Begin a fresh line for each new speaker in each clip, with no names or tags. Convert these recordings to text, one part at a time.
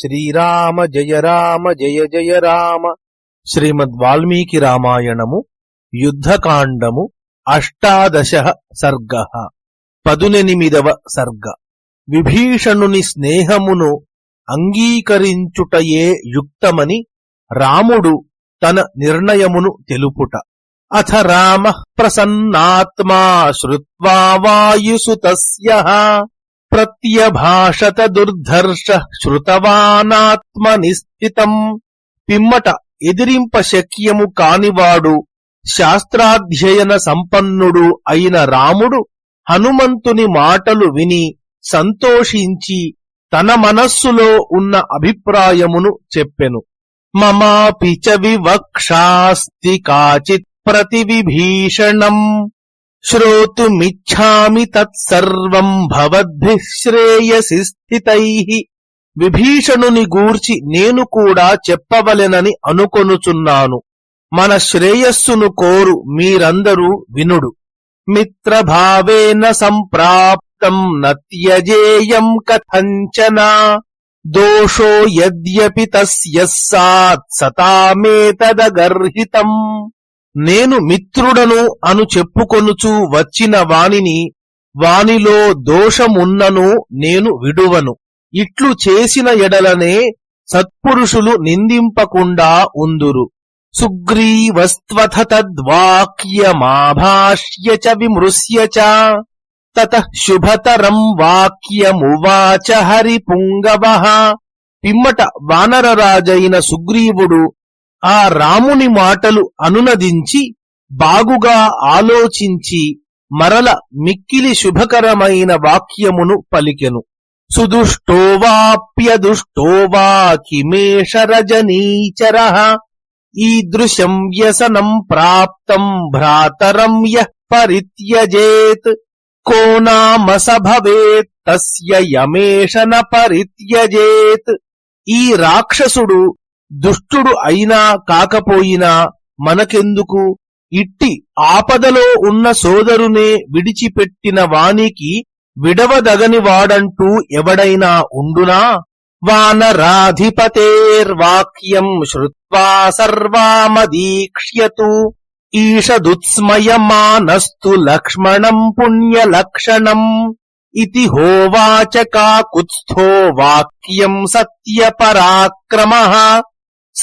శ్రీరామ జయ రామ జయ జయ రామ. శ్రీమద్ వాల్మీకి రామాయణము యుద్ధకాండము అష్టాదశ సర్గ. పదునెనిమిదవ సర్గ. విభీషణుని స్నేహమును అంగీకరించుటయే యుక్తమని రాముడు తన నిర్ణయమును తెలుపుట. అథ రామ ప్రసన్నాత్మా శ్రుత్వా వాయుసుతస్య. ప్రత్యభాషత దుర్ధర్ష శ్రుతవానాత్మనిస్థితం పిమ్మట ఎదిరింప శక్యము కానివాడు శాస్త్రాధ్యయన సంపన్నుడు అయిన రాముడు హనుమంతుని మాటలు విని సంతోషించి తన మనస్సులో ఉన్న అభిప్రాయమును చెప్పెను. మమాపి చ వివక్షాస్తి కాచిత్ ప్రతివిభీషణం. శ్రోతుమిచ్ఛామి తత్సర్వం భవద్భిః శ్రేయసి స్థితైః విభీషణుని గూర్చి నేను కూడా చెప్పవలెనని అనుకొనుచున్నాను. మన శ్రేయస్సును కోరు మీరందరూ వినుడు. మిత్రభావేన సంప్రాప్తం నత్యజేయం కథంచన। దోషో యద్యపి తస్య సాత్ సతామేతదగర్హితం నేను మిత్రుడను అను చెప్పుకొనుచు వచ్చిన వానిని వానిలో దోషమున్నను నేను విడువను. ఇట్లు చేసిన ఎడలనే సత్పురుషులు నిందింపకుండా ఉందురు. సుగ్రీవస్త్వథ తద్వాక్యమాభాష్య చ విమృశ్య చ. తత శుభతరం వాక్యమువాచ హరిపుంగవః. పిమ్మట వానరరాజైన సుగ్రీవుడు ఆ రాముని మాటలు అనునదించి బాగుగా ఆలోచించి మరల మిక్కిలి శుభకరమైన వాక్యమును పలికెను. సుదుష్టోవాప్యదుష్టోవా కిమేష రజనీచర. ఈదృశం వ్యసనం ప్రాప్తం భ్రాతరం యః పరిత్యజేత్. కో నామ భవేత్ తస్య యమేష న పరిత్యజేత్. ఈ రాక్షసుడు దుష్టుడు అయినా కాకపోయినా మనకెందుకు? ఇట్టి ఆపదలో ఉన్న సోదరునే విడిచిపెట్టిన వానికి విడవదగని వాడంటూ ఎవడైనా ఉండునా? వానరాధిపతేర్వాక్యం శ్రుత్వా సర్వామదీక్ష్యతు. ఈషదుత్స్మయమానస్తు లక్ష్మణం పుణ్యలక్షణం. ఇతి హోవాచ కాకుత్స్థో వాక్యం సత్యపరాక్రమ.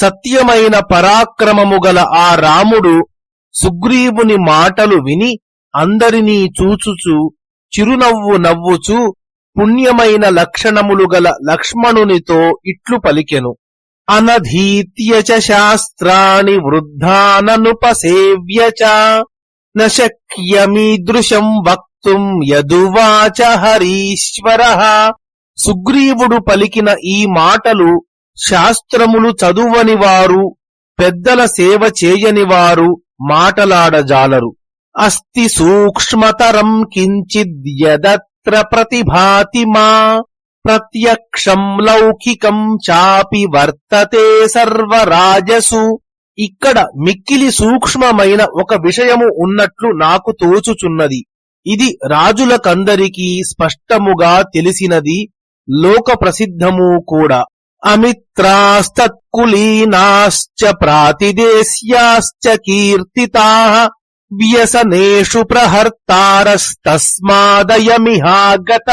సత్యమైన పరాక్రమము గల ఆ రాముడు సుగ్రీవుని మాటలు విని అందరినీ చూచుచు చిరునవ్వు నవ్వుచు పుణ్యమైన లక్షణములు గల లక్ష్మణునితో ఇట్లు పలికెను. అనధీత్య చ శాస్త్రాణి వృద్ధాననుపసేవ్య చ న వక్తుం యదువాచ హరీశ్వర. సుగ్రీవుడు పలికిన ఈ మాటలు శాస్త్రములు చదువని వారు పెద్దల సేవ చేయని వారు మాటలాడజాలరు. అస్తి సూక్ష్మతరం కించిద్యదత్ర ప్రతిభాతి మా ప్రత్యక్షం లౌకికం చాపి వర్తతే సర్వరాజసు. ఇక్కడ మిక్కిలి సూక్ష్మమైన ఒక విషయము ఉన్నట్లు నాకు తోచుచున్నది. ఇది రాజులకందరికీ స్పష్టముగా తెలిసినది లోక ప్రసిద్ధము కూడా. అమిత్రాస్తత్కులీనాశ్చ ప్రాతిదేశ్యాశ్చ కీర్తితా వ్యసనేషు ప్రహర్తారస్తస్మాదయమిహాగత.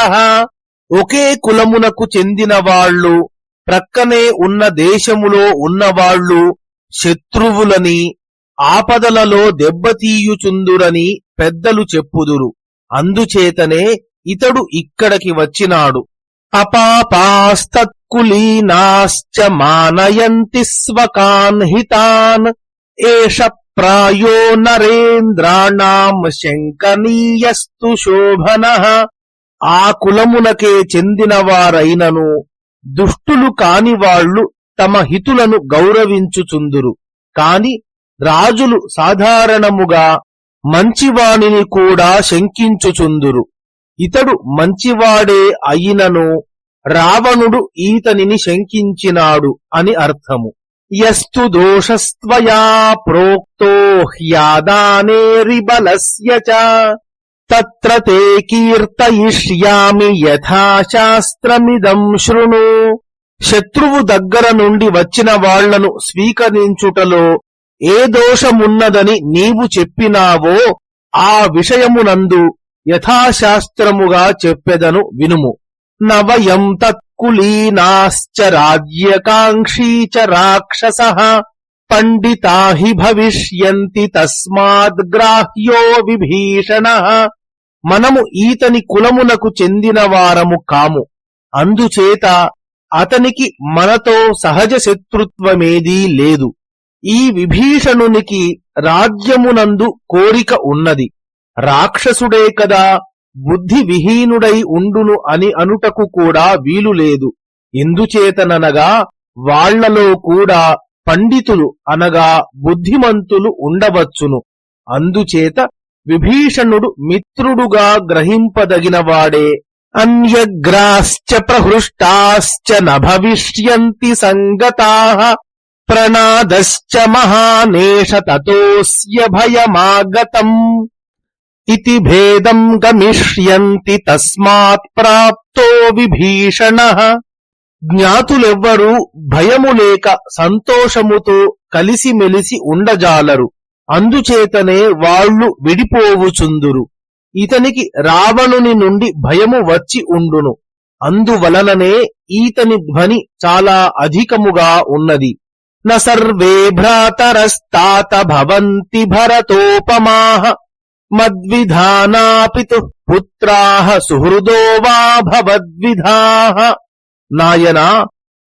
ఒకే కులమునకు చెందిన వాళ్ళు ప్రక్కనే ఉన్న దేశములో ఉన్నవాళ్ళు శత్రువులని ఆపదలలో దెబ్బతీయుచుందురని పెద్దలు చెప్పుదురు. అందుచేతనే ఇతడు ఇక్కడికి వచ్చినాడు. అపాపాస్తత్కులీనాశ్చ మానయంతి స్వకాన్ హితాన్. ఏష ప్రాయో నరేంద్రాణాం శంకనీయస్తు శోభన. ఆ కులమునకే చెందిన వారైనను దుష్టులు కాని వాళ్ళు తమ హితులను గౌరవించుచుందురు. కాని రాజులు సాధారణముగా మంచివాణిని కూడా శంకించుచుందురు. ఇతడు మంచివాడే అయినను రావణుడు ఈతనిని శంకించినాడు అని అర్థము. యస్తు దోషస్త్వయా ప్రోక్తో హ్యాదానేరిబలస్య చ. తత్ర తే కీర్తయిష్యామి యథాశాస్త్రమిదం శృణు. శత్రువు దగ్గర నుండి వచ్చిన వాళ్ళను స్వీకరించుటలో ఏ దోషమున్నదని నీవు చెప్పినావో ఆ విషయమునందు యథాశాస్త్రముగా చెప్పెదను వినుము. నవయం తత్కులీనాశ్చ రాజ్యకాంక్షీ చ రాక్షస. పండితా హి భవిష్యంతి తస్మాద్గ్రాహ్యో విభీషణ. మనము ఈతని కులమునకు చెందిన వారము కాము. అందుచేత అతనికి మనతో సహజ శత్రుత్వమేదీ లేదు. ఈ విభీషణునికి రాజ్యమునందు కోరిక ఉన్నది. రాక్షసుడే కదా బుద్ధి విహీనుడై ఉండును అని అనుటకు కూడా వీలు లేదు. ఎందుచేతననగా వాళ్ళలో కూడా పండితులు అనగా బుద్ధిమంతులు ఉండవచ్చును. అందుచేత విభీషణుడు మిత్రుడుగా గ్రహింపదగినవాడే. అన్యగ్రాశ్చ ప్రహృష్టాశ్చ నభవిష్యంతి సంగతా ప్రణాదశ్చ మహానేష తతోస్య భయమాగతం. ఇతి భేదం గమిష్యంతి తస్మాత్ ప్రాప్తో విభీషణ జ్ఞాతులెవ్వరూ భయము లేక సంతోషముతో కలిసిమెలిసి ఉండజాలరు అందుచేతనే వాళ్ళు విడిపోవుచుందురు ఇతనికి రావణుని నుండి భయము వచ్చి ఉండును। అందువలననే ఈతని ధ్వని చాలా అధికముగా ఉన్నది। న భ్రాతరస్తాత భవంతి భరతోపమాహ। మద్విధానాపితు పుత్రాహ సుహృదో వా భవద్విధాః నాయనా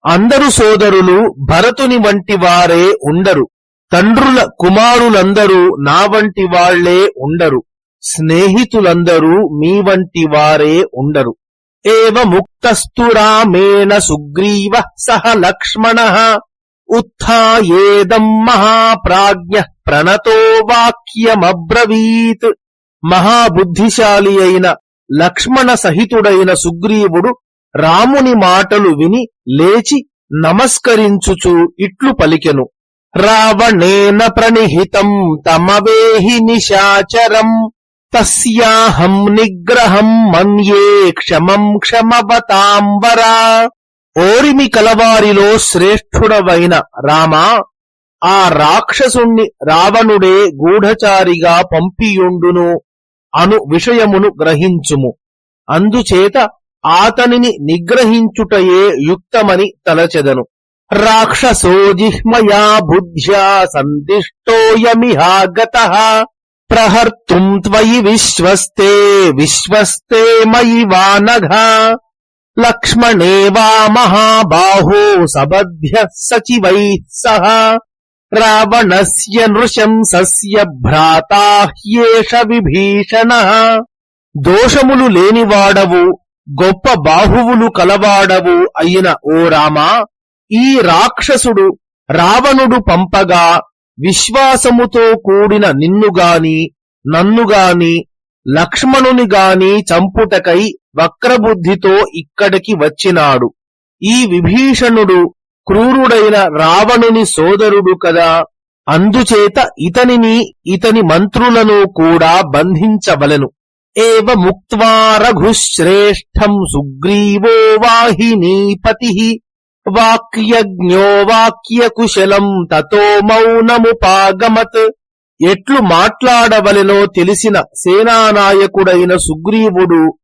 అందరు సోదరులు భరతుని వంటి వారే ఉండరు. తండ్రుల కుమారులందరూ నా వంటి వాళ్ళే ఉండరు. స్నేహితులందరూ మీ వంటి వారే ఉండరు. ఏవ ముక్తస్తు రామేణ సుగ్రీవ సహ లక్ష్మణ. ఉత్థాయేదం మహాప్రాజ్ఞ ప్రణతో వాక్యమబ్రవీత్ మహాబుద్ధిశాలి అయిన లక్ష్మణ సహితుడైన సుగ్రీవుడు రాముని మాటలు విని లేచి నమస్కరించుచు ఇట్లు పలికెను. రావణేన ప్రణిహితం తమవేహి నిశాచరం తస్యాహం నిగ్రహం మన్యే క్షమం క్షమవతాంబరా। ఓరిమి కలవారిలో శ్రేష్ఠుడవైన రామా ఆ రాక్షసుణ్ణి రావణుడే గూఢచారిగా పంపియుండును అను విషయమును గ్రహించుము. అందుచేత ఆతనిని నిగ్రహించుటయే యుక్తమని తలచెదను. రాక్షసోజిహ్మయా బుద్ధ్యా సందిష్టోయమిహాగత ప్రహర్తుం త్వయి విశ్వస్తే విశ్వస్తే మయి వానఘ. లక్ష్మణేవా మహాబాహో సబధ్య సచివై సహ. రావణస్య నృశంసస్య భ్రాతా హ్యేష విభీషణ. దోషములు లేనివాడవు గొప్ప బాహువులు కలవాడవు అయిన ఓ రామా ఈ రాక్షసుడు రావణుడు పంపగా విశ్వాసముతో కూడిన నిన్నుగాని నన్నుగాని లక్ష్మణుని గాని చంపుటకై వక్రబుద్ధితో ఇక్కడికి వచ్చినాడు. ఈ విభీషణుడు క్రూరుడైన రావణుని సోదరుడు కదా. అందుచేత ఇతనిని ఇతని మంత్రులను కూడా బంధించవలెను. ఏవ ముక్త్వా రఘుశ్రేష్టం సుగ్రీవో వాహినీపతి వాక్యజ్ఞో వాక్యకుశలం తతో మౌనముపాగమత్ ఎట్లు మాట్లాడవలెనో తెలిసిన సేనానాయకుడైన సుగ్రీవుడు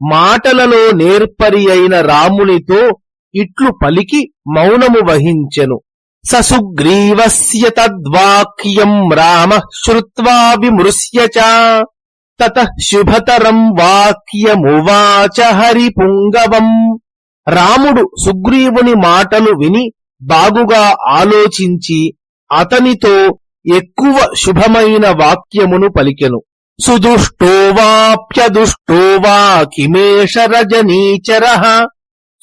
మాటలలో నేర్పరి అయిన రామునితో ఇట్లు పలికి మౌనము వహించెను. ససుగ్రీవస్య తద్వాక్యం రామ శ్రుత్వా విమృశ్య తత శుభతరం వాక్యమువాచ హరిపుంగవం. రాముడు సుగ్రీవుని మాటలు విని బాగుగా ఆలోచించి అతనితో ఎక్కువ శుభమైన వాక్యమును పలికెను. సుదుష్టో వాప్యదుష్టో వా కిమేష రజనీచర.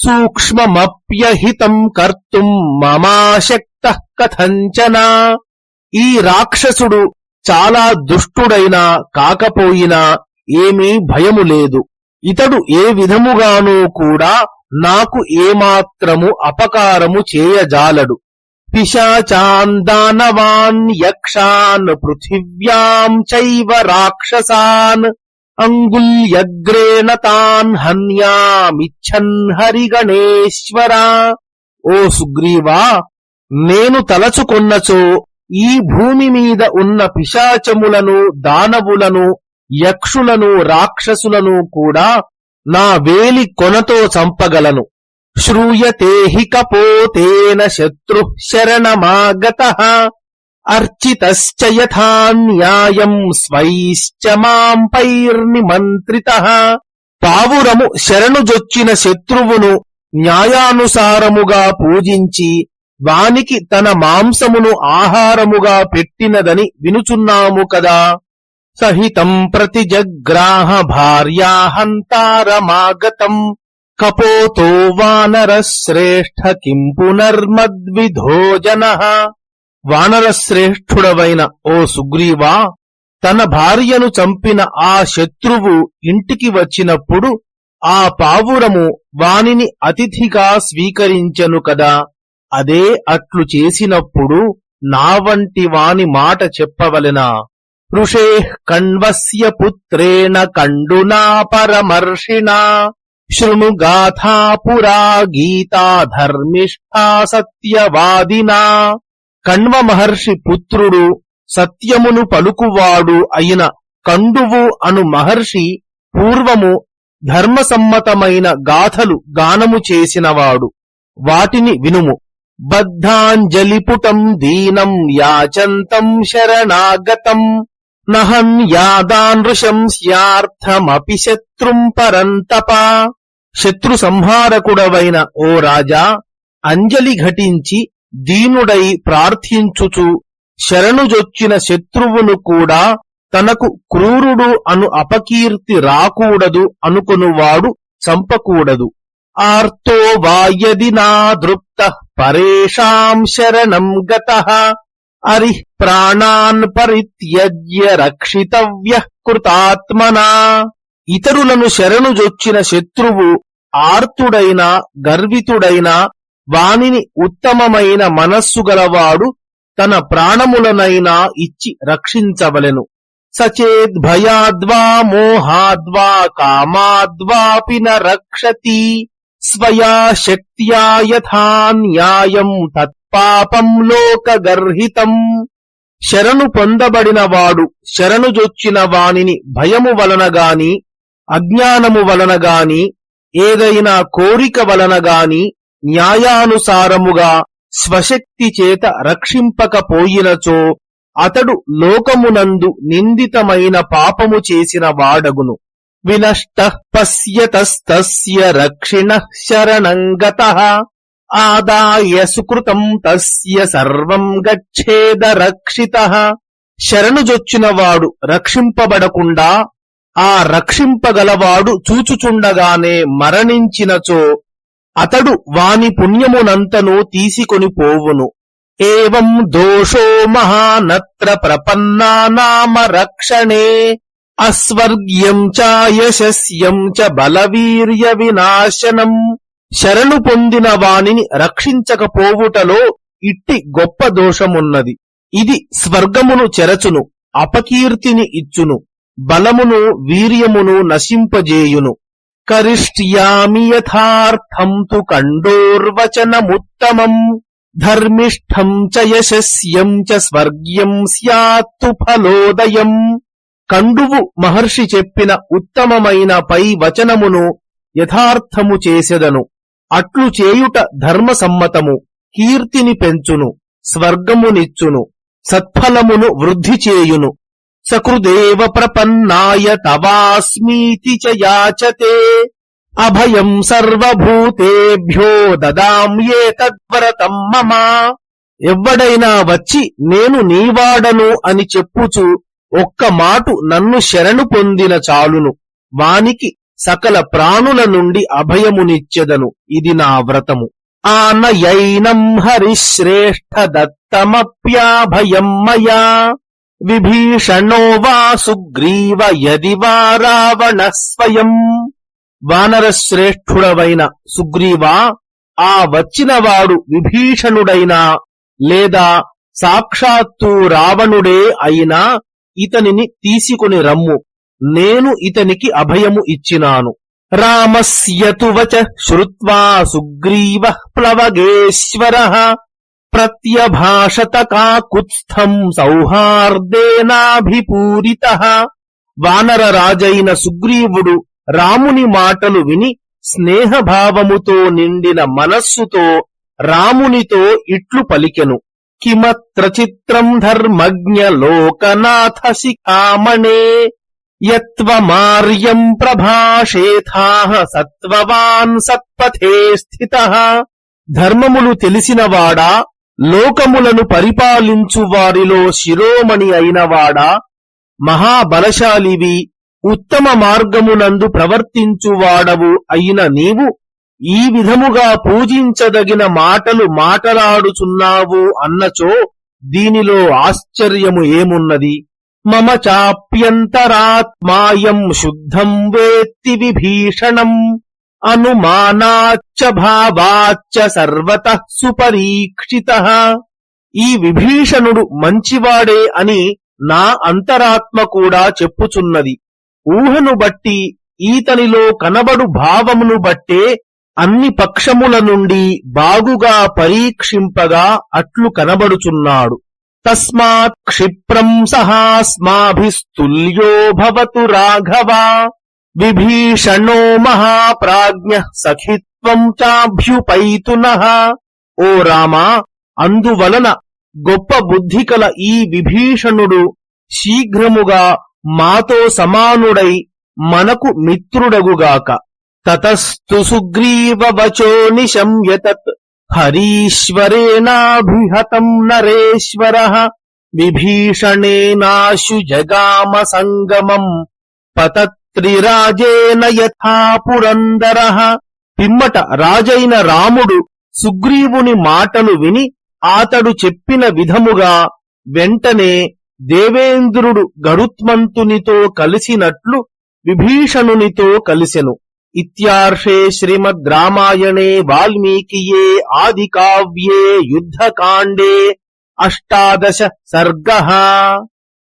సూక్ష్మమప్యహితం కర్తుం మమాశక్త కథంచన. ఈ రాక్షసుడు చాలా దుష్టుడైనా కాకపోయినా ఏమీ భయము లేదు. ఇతడు ఏ విధముగానూ కూడా నాకు ఏమాత్రము అపకారము చేయజాలడు. పిశాచాన్ దానవాన్ యక్షాన్ పృథివ్యాం చైవ రాక్షసాన్ అంగుల్యగ్రేణ తాన్ హన్యామిచ్చన్ హరిగణేశ్వరా ఓ సుగ్రీవా నేను తలచుకొన్నచో ఈ భూమి మీద ఉన్న పిశాచములను దానవులను యక్షులను రాక్షసులను కూడా నా వేలి కొనతో చంపగలను. శ్రూయతే హి కపోతేన శత్రు శరణమాగత అర్చితశ్చ యథా న్యాయం స్వైశ్చ మాం పైర్నిమంత్రిత. పావురము శరణుజొచ్చిన శత్రువును న్యాయానుసారముగా పూజించి వానికి తన మాంసమును ఆహారముగా పెట్టినదని వినుచున్నాము కదా. సహితం ప్రతిజగ్రాహ భార్యాహంతారమాగతం. హంతారమాగతం వానర వానరశ్రేష్ఠ కిం పునర్మద్విధోజన వానరశ్రేష్ఠుడవైన ఓ సుగ్రీవా తన భార్యను చంపిన ఆ శత్రువు ఇంటికి వచ్చినప్పుడు ఆ పావురము వానిని అతిథిగా స్వీకరించెను కదా. అదే అట్లు చేసినప్పుడు నా వంటి వాని మాట చెప్పవలెనా? ఋషే కణ్వస్య పుత్రేణ కండునా పరమర్షిణా. శృణు గాథా పురా గీతా ధర్మిష్ఠా సత్యవాదినా. కణ్వ మహర్షి పుత్రుడు సత్యమును పలుకువాడు అయిన కండువు అను మహర్షి పూర్వము ధర్మసమ్మతమైన గాథలు గానము చేసినవాడు. వాటిని వినుము. బద్ధాంజలిపుటం దీనం యాచంతం శరణాగతం. నహన్ యాదానృశంస్యార్థమపి శత్రుం పరంతపా. శత్రు సంహారకుడవైన ఓ రాజా అంజలి ఘటించి దీనుడై ప్రార్థించుచు శరణుజొచ్చిన శత్రువును కూడా తనకు క్రూరుడు అను అపకీర్తి రాకూడదు అనుకునువాడు చంపకూడదు. ఆర్తో వాయది నా దృప్త పరేషాం శరణం గత అరి ప్రాణాన్ పరిత్యజ్య రక్షితవ్య కృతాత్మనా. ఇతరులను శరణుజొచ్చిన శత్రువు ఆర్తుడైన గర్వితుడైన వానిని ఉత్తమమైన మనస్సు గలవాడు తన ప్రాణములనైనా ఇచ్చి రక్షించవలెను. సచేద్భయాద్వా మోహాద్వా కామాద్వాపి న రక్షతి స్వయా శక్త్యా యథా న్యాయం తత్పాపం లోకగర్హితం శరణు పొందబడిన వాడు శరణుజొచ్చిన వానిని భయము వలన గాని అజ్ఞానము వలన గాని ఏదైనా కోరిక వలన గాని న్యాయానుసారముగా స్వశక్తి చేత రక్షింపకపోయినచో అతడు లోకమునందు నిందితమైన పాపము చేసిన వాడగును. వినష్ట పశ్యతస్తస్య రక్షిణ శరణంగత ఆదాయ సుకృతం తస్య సర్వం గచ్చేద రక్షిత. శరణుజొచ్చినవాడు రక్షింపబడకుండా ఆ రక్షింపగలవాడు చూచుచుండగానే మరణించినచో అతడు వాని పుణ్యమునంతను తీసుకొని పోవును. ఏం దోషో మహానత్ర ప్రపన్నానామ రక్షణే అస్వర్గ్యం చాయశస్యం చ బలవీర్య వినాశనం. శరణు పొందిన వానిని రక్షించకపోవుటలో ఇట్టి గొప్ప దోషమున్నది. ఇది స్వర్గమును చెరచును అపకీర్తిని ఇచ్చును. బలమును వీర్యమును నశింపజేయును. కరిష్యామి యథార్థం తు కండోర్వచనముత్తమం. ధర్మిష్ఠం చ యశస్యం చ స్వర్గ్యం స్యాత్తు ఫలోదయం. కండువు మహర్షి చెప్పిన ఉత్తమమైన పై వచనమును యథార్థము చేసెదను. అట్లు చేయుట ధర్మసమ్మతము. కీర్తిని పెంచును. స్వర్గమునిచ్చును. సత్ఫలమును వృద్ధి చేయును. సకృదేవ ప్రపన్నాయ తవాస్మీతి చ యాచతే. అభయం సర్వభూతేభ్యో దదామ్యే తద్వరతం మమ. ఎవ్వడైనా వచ్చి నేను నీవాడను అని చెప్పుచు ఒక్క మాటు నన్ను శరణు పొందిన చాలును. వానికి సకల ప్రాణుల నుండి అభయమునిచ్చెదను. ఇది నా వ్రతము. ఆనయైనం హరిశ్రేష్ఠ దత్తమప్యాభయం మయా. విభీషణో వా సుగ్రీవ యది వా రావణ స్వయం వానరశ్రేష్ఠుడవైన సుగ్రీవా ఆ వచ్చినవాడు విభీషణుడైనా లేదా సాక్షాత్తు రావణుడే అయినా ఇతనిని తీసుకుని రమ్ము. నేను ఇతనికి అభయము ఇచ్చినాను. రామస్యతు వచ శ్రుత్వా సుగ్రీవ ప్లవగేశ్వర ప్రత్యభాషత కాకుత్స్థం సౌహార్దేనాభిపూరిత. వానర రాజైన సుగ్రీవుడు రాముని మాటలు విని స్నేహభావముతో నిండిన మనస్సుతో రామునితో ఇట్లు పలికెను. కిమత్ర చిత్రం ధర్మజ్ఞ లోకనాథ శిఖామణే యత్వమార్యం ప్రభాషేథాహ సత్వవాన్ సత్పథే స్థిత. ధర్మములు తెలిసినవాడా లోకములను పరిపాలించు వారిలో శిరోమణి అయినవాడా? మహాబలశాలివి ఉత్తమ మార్గమునందు ప్రవర్తించువాడవు అయిన నీవు? ఈ విధముగా పూజించదగిన మాటలు మాటలాడుచున్నావు అన్నచో దీనిలో ఆశ్చర్యము ఏమున్నది? మమ చాప్యంతరాత్మాయం శుద్ధం వేత్తి విభీషణం. అనుమానాచ్చ భావాచ్చ సర్వత సుపరీక్షిత. ఈ విభీషణుడు మంచివాడే అని నా అంతరాత్మ కూడా చెప్పుచున్నది. ఊహను బట్టి ఈతనిలో కనబడు భావమును బట్టే అన్ని పక్షముల నుండి బాగుగా పరీక్షింపగా అట్లు కనబడుచున్నాడు. తస్మాత్ క్షిప్రం సహాస్మాభిస్తుల్యో భవతు రాఘవా. విభీషణో మహాప్రాజ్ఞ సఖిత్వం చాభ్యుపైతునః ఓ రామా అందువలన గొప్ప బుద్ధి కల ఈ విభీషణుడు శీఘ్రముగా మాతో సమానుడై మనకు మిత్రుడగుగాక. తతస్తు సుగ్రీవ వచో నిశమ్యతత్ హరీశ్వరేణాభిహతం నరేశ్వర విభీషణేనాశు జగామ సంగమం పతత్ శ్రీరాజేన యథా పురందర. పిమ్మట రాజైన రాముడు సుగ్రీవుని మాటలు విని ఆతడు చెప్పిన విధముగా వెంటనే దేవేంద్రుడు గరుత్మంతునితో కలిసినట్లు విభీషణునితో కలిసెను. ఇత్యార్షే శ్రీమద్ రామాయణే వాల్మీకియే ఆది కావ్యే యుద్ధకాండే అష్టాదశ సర్గ.